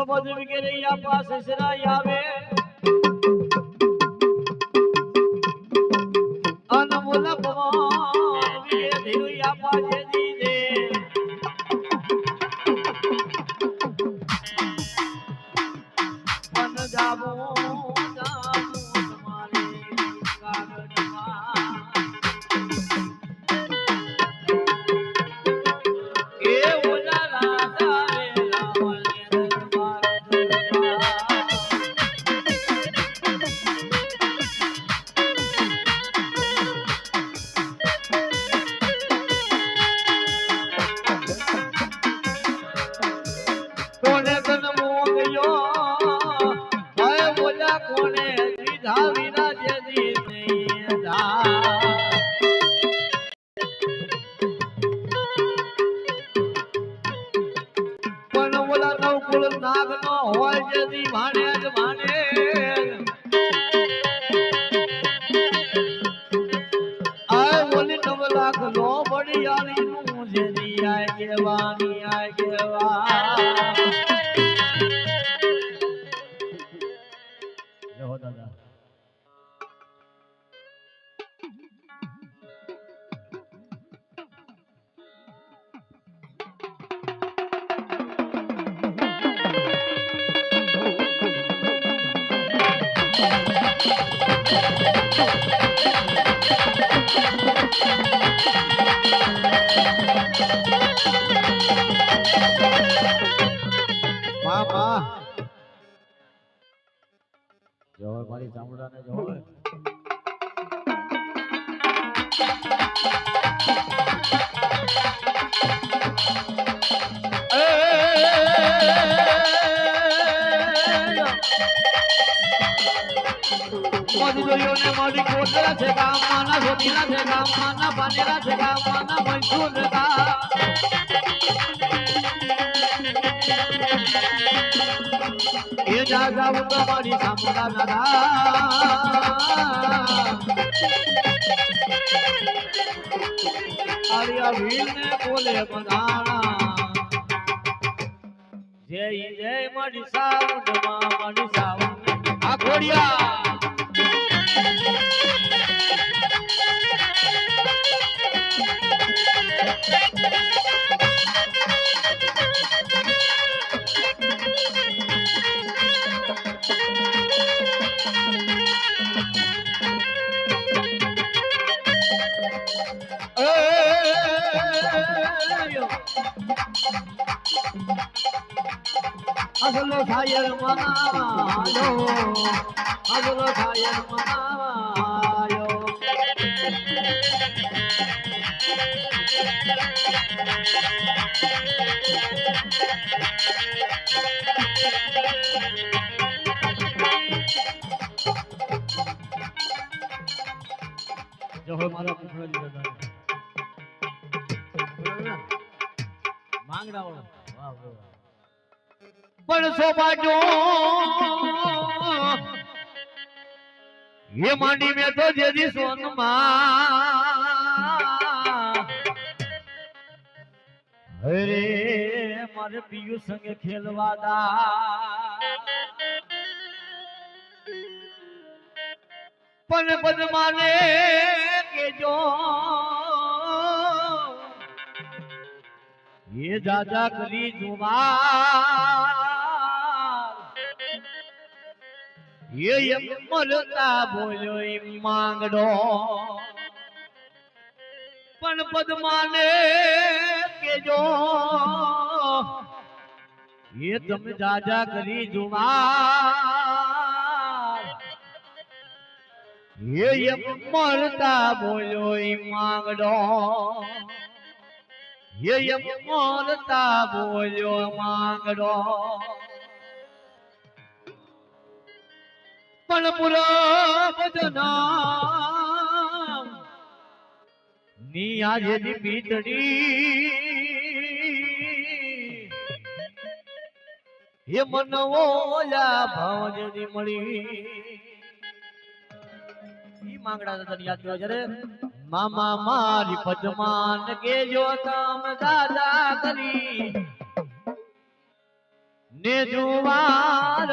समझ में के नहीं या पास इसरा यावे કેવાની આય জানে জয় মধুদয়নে মরি কোটরা থেকে মানা ধনিরা থেকে মানা বানেরা থেকে মানা মঞ্জুর দা ভুলিয়া যাব না পারি সামলা দাদা আরে অভিনে বলে বদানা জয় জয় মারি সাউন্ড মা মারি সাউন্ড আ ঘোড়িয়া। અસલો થાયર મનાવાયો અસલો થાયર મનાવાયો જો મારા પુત્રજી દાદા માંગડા વાળો પણ એ માંડી મેં તો જેદી સોનમાં. અરે, મારે પિયુ સંગે ખેલવા દા. પણ બદમાને કેજો. એ जाजा કરી જુવાર. એ એમ મળતા બોલ્યો એમ માંગડો. પણ પદ્માને કેજો. એ તમે જાજા કરી જુવાર. એ એમ મળતા બોલ્યો એમ માંગડો. એ એમ મળતા બોલ્યો માંગડો. પણ પુરા બદનામ આજે ની પીતડી એ મન ઓલા ભાવજની મળી. માંગડા તને યાદ કર્યો છે રે મામા મારી પદ્માન કે જો તમ દાદા કરી. ને જુવાર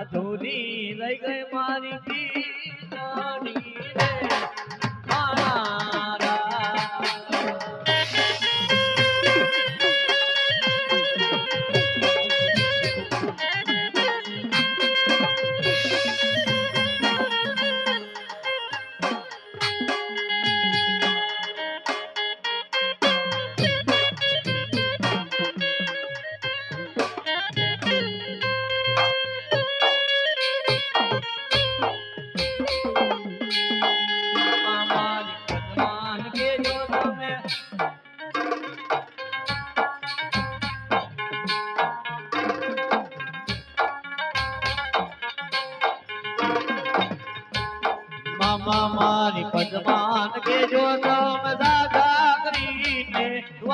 અધૂરી લઈ ગઈ મારી પીતળી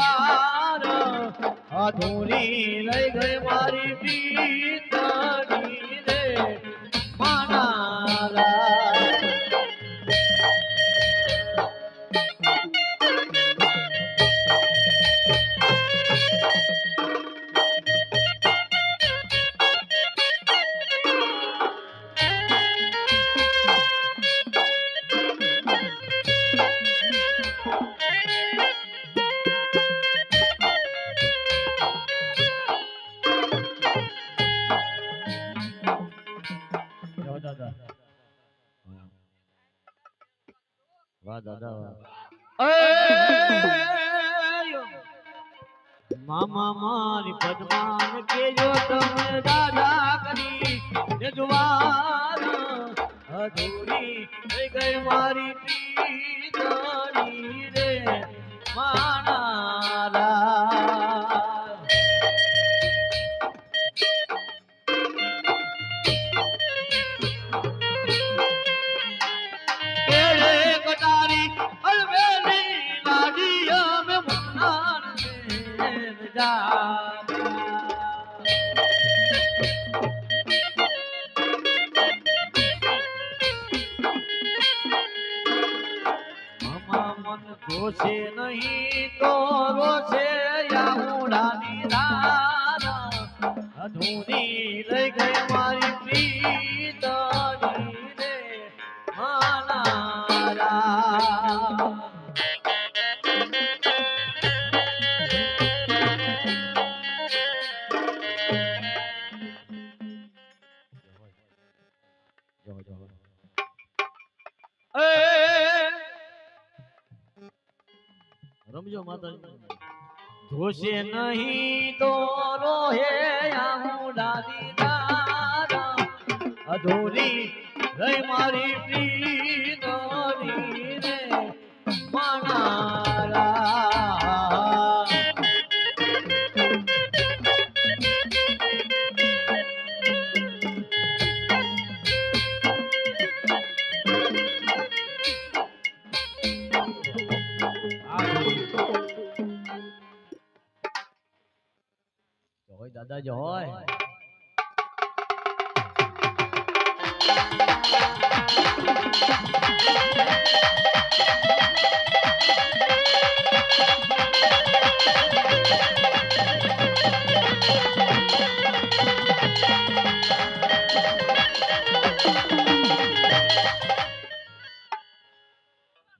દ્વાર અધૂરી રહી ગઈ મારી પીતળી દાદા કરી એ જુવાર અધૂરી થઈ ગઈ મારી પીતળી રે માનારા અલવેલી લાડી અમે મુન્નાર દેવ જોશે નહીં તો રોશે યાહુડાની દારા. અધૂરી લઈ ગઈ મારી પ્રીત રે માનારા. જોશે નહીં તો રોહે આહુડાની દારા અધૂરી રહી મારી પ્રીતની જોય દાદા જોય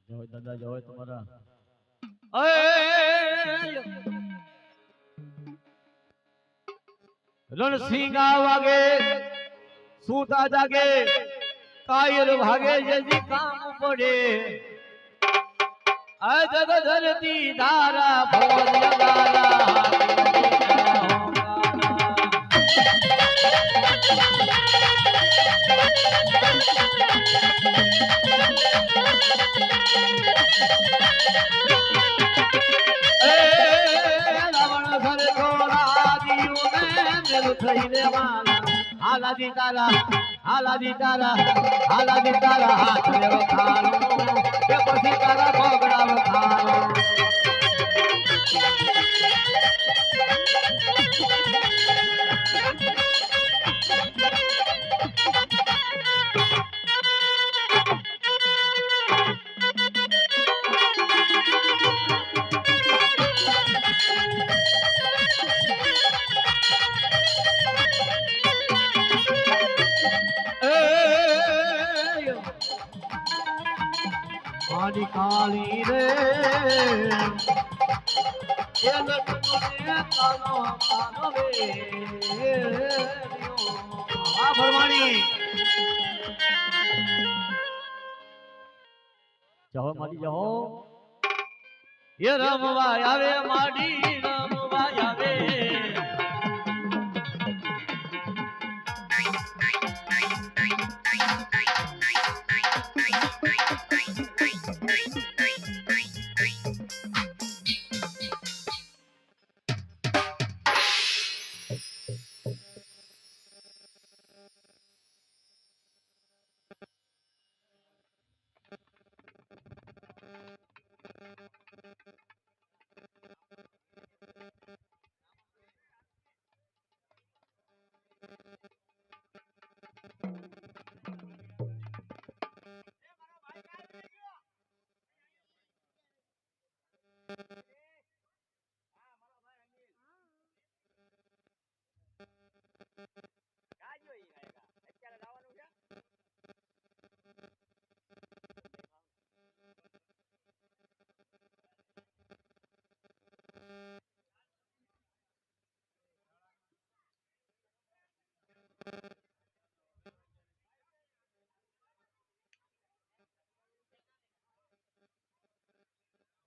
જોય દાદા જોય તમારા रण सिंगा वागे, सूता जागे, कायल भागे जल्दी काम पड़े अजग धरती धारा, भोज लगारा Thank you. વાલા હાલાજી તારા હાલાજી તારા હાલાજી હાથ રે વખાણો કે ભોગડા વખાણો જહો માડી જહો એ રમવા આવે માડી.